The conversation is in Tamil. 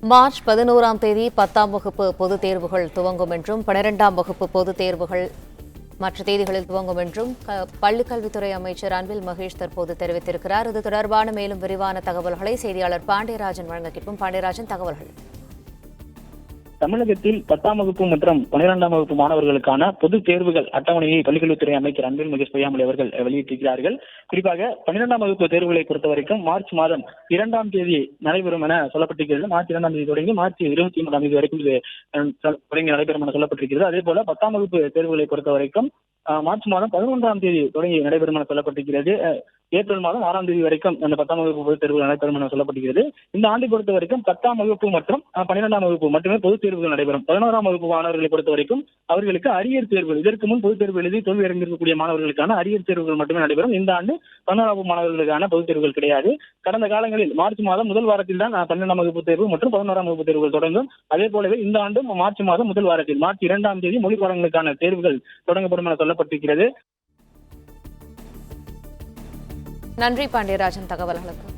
மார்ச் பதினோராம் தேதி பத்தாம் வகுப்பு பொதுத் தேர்வுகள் துவங்கும் என்றும் பனிரெண்டாம் வகுப்பு பொதுத் தேர்வுகள் மற்ற தேதிகளில் துவங்கும் என்றும் பள்ளிக்கல்வித்துறை அமைச்சர் அன்பில் மகேஷ் தற்போது தெரிவித்திருக்கிறார். இது தொடர்பான மேலும் விரிவான தகவல்களை செய்தியாளர் பாண்டியராஜன் வழங்க கேட்போம். பாண்டியராஜன் தகவல்கள். தமிழகத்தில் பத்தாம் வகுப்பு மற்றும் பன்னிரெண்டாம் வகுப்பு மாணவர்களுக்கான பொது தேர்வுகள் அட்டவணையை பள்ளிக்கல்வித்துறை அமைச்சர் அன்பில் மகேஷ் பொய்யாமலை அவர்கள் வெளியிட்டிருக்கிறார்கள். குறிப்பாக பன்னிரெண்டாம் வகுப்பு தேர்வுகளை பொறுத்த வரைக்கும் மார்ச் மாதம் இரண்டாம் தேதி நடைபெறும் என சொல்லப்பட்டிருக்கிறது. மார்ச் இரண்டாம் தேதி தொடங்கி மார்ச் இருபத்தி மூன்றாம் தேதி வரைக்கும் இது தொடங்கி நடைபெறும் என சொல்லப்பட்டிருக்கிறது. அதே போல பத்தாம் வகுப்பு தேர்வுகளை பொறுத்த வரைக்கும் மார்ச் மாதம் பதினொன்றாம் தேதி தொடங்கி நடைபெறும் என சொல்லப்பட்டிருக்கிறது. ஏப்ரல் மாதம் ஆறாம் தேதி வரைக்கும் அந்த பத்தாம் வகுப்பு பொதுத் தேர்வுகள் நடைபெறும் என சொல்லப்படுகிறது. இந்த ஆண்டை பொறுத்த வரைக்கும் பத்தாம் வகுப்பு மற்றும் பன்னிரெண்டாம் வகுப்பு மட்டுமே பொதுத் தேர்வுகள் நடைபெறும். பதினோராம் வகுப்பு மாணவர்களை பொறுத்த வரைக்கும் அவர்களுக்கு அரியர் தேர்வுகள் இதற்கு முன் பொதுத் தேர்வு எழுதி தோல்வி அடைந்திருக்கக்கூடிய மாணவர்களுக்கான அரியர் தேர்வுகள் மட்டுமே நடைபெறும். இந்த ஆண்டு பதினோராம் வகுப்பு மாணவர்களுக்கான பொதுத் தேர்வுகள் கிடையாது. கடந்த காலங்களில் மார்ச் மாதம் முதல் வாரத்தில் தான் பன்னெண்டாம் வகுப்பு தேர்வு மற்றும் பதினோராம் வகுப்பு தேர்வுகள் தொடங்கும். அதே போலவே இந்த ஆண்டும் மார்ச் மாதம் முதல் வாரத்தில் மார்ச் இரண்டாம் தேதி மொழி பாடங்களுக்கான தேர்வுகள் தொடங்கப்படும் என சொல்லப்பட்டிருக்கிறது. நன்றி பாண்டியராஜன் தகவல்களுக்கு.